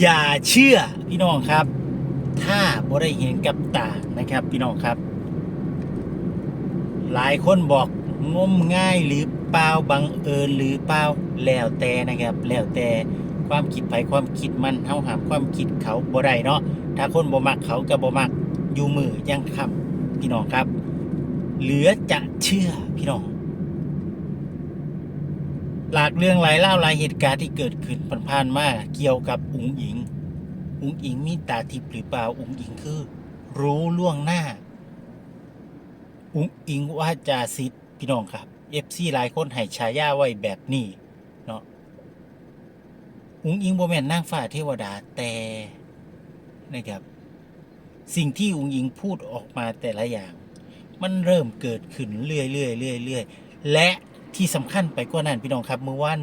อย่าเชื่อพี่น้องครับ ถ้าบ่ได้เห็นกับตานะครับ พี่น้องครับ หลายคนบอกงมง่ายหรือเปล่าบังเอิญหรือเปล่าแล้วแต่นะครับ แล้วแต่ความคิดไผความคิดมันเฮาหามความคิดเขาบ่ได้เนาะถ้าคนบ่มักเขาก็บ่มักอยู่มือยังคำพี่น้องครับ เหลือจะเชื่อพี่น้อง หลากเรื่องหลายเล่าหลายเหตุการณ์ที่เกิดขึ้นผ่านๆมาเกี่ยวกับอุ๋งอิง อุ๋งอิงมีตาทิพย์หรือเปล่าอุ๋งอิงคือ รู้ล่วงหน้า อุ๋งอิงว่าจาซิดพี่น้องครับเอฟซีหลายคนให้ฉายาไว้แบบนี้เนาะอุ๋งอิงโบแม่นนางฟ้าเทวดาแต่นะครับ สิ่งที่อุ๋งอิงพูดออกมาแต่ละอย่าง มันเริ่มเกิดขึ้นเรื่อยๆเรื่อยๆเรื่อยๆและ ที่สำคัญไปกว่านั้นพี่น้องครับเมื่อวัน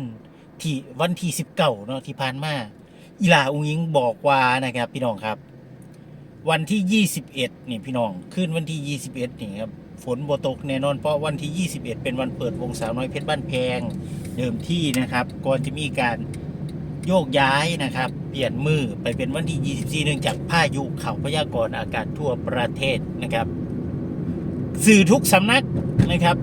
ที่วันที่สิบเก้าเนาะที่ผ่านมาอีหลาอุงยิงบอกว่านะครับ พี่น้องครับ วันที่21นี่พี่น้องขึ้นวันที่21นี่ครับฝนบ่ตกแน่นอนเพราะวันที่ 21 เป็นวันเปิดวงสาวน้อยเพชรบ้านแพงเดิมที่นะครับก่อนจะมีการโยกย้ายนะครับ เปลี่ยนมือไปเป็นวันที่ 24 เนื่องจากพายุเข่าพยากรณ์อากาศทั่วประเทศนะครับ สื่อทุกสำนักนะครับ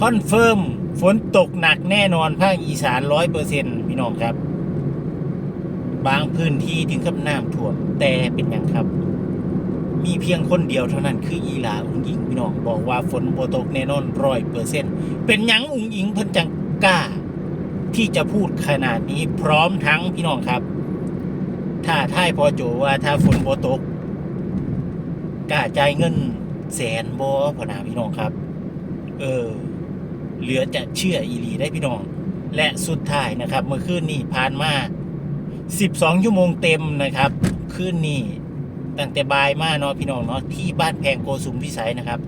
คอนเฟิร์มฝนตกหนักแน่นอนภาคอีสานร้อยเปอร์เซ็นต์พี่น้องครับ บางพื้นที่ถึงกับน้ำท่วมแต่เป็นอย่างครับ มีเพียงคนเดียวเท่านั้นคืออีหลาอุงอิงพี่น้องบอกว่าฝนโบตกแน่นอนร้อยเปอร์เซ็นต์เป็นยังอุงอิงเพิ่นจังกล้า ที่จะพูดขนาดนี้พร้อมทั้งพี่น้องครับ ถ้าท่ายพอโจว่าถ้าฝนโบตกกล้าจ่ายเงินแสนบอพอนาพี่น้องครับ เออ เหลือจะเชื่ออีหลีได้พี่น้อง และสุดท้ายนะครับ เมื่อคืนนี้ผ่านมา 12 ชั่วโมงเต็มนะครับ คืนนี้ตั้งแต่บ่ายมาเนาะพี่น้องเนาะที่บ้านแพงโกสุมพิสัยนะครับ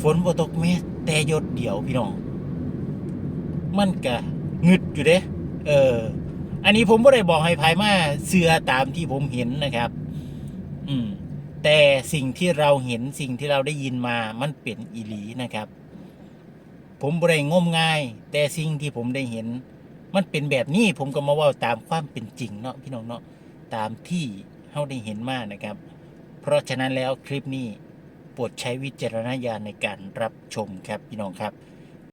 ฝนบ่ตกแม้แต่หยดเดียวพี่น้อง มันกะงึดอยู่เด้เออ อันนี้ผมไม่ได้บอกให้ภายมาเสือตามที่ผมเห็นนะครับ อืม แต่สิ่งที่เราเห็นสิ่งที่เราได้ยินมามันเป็นอีหลีนะครับ ผมบริงมง่าย แต่สิ่งที่ผมได้เห็น มันเป็นแบบนี้ผมก็มาว่าตามความเป็นจริงเนาะพี่น้องเนาะตามที่เขาได้เห็นมานะครับ เพราะฉะนั้นแล้วคลิปนี้โปรดใช้วิจารณญาณในการรับชมครับพี่น้องครับ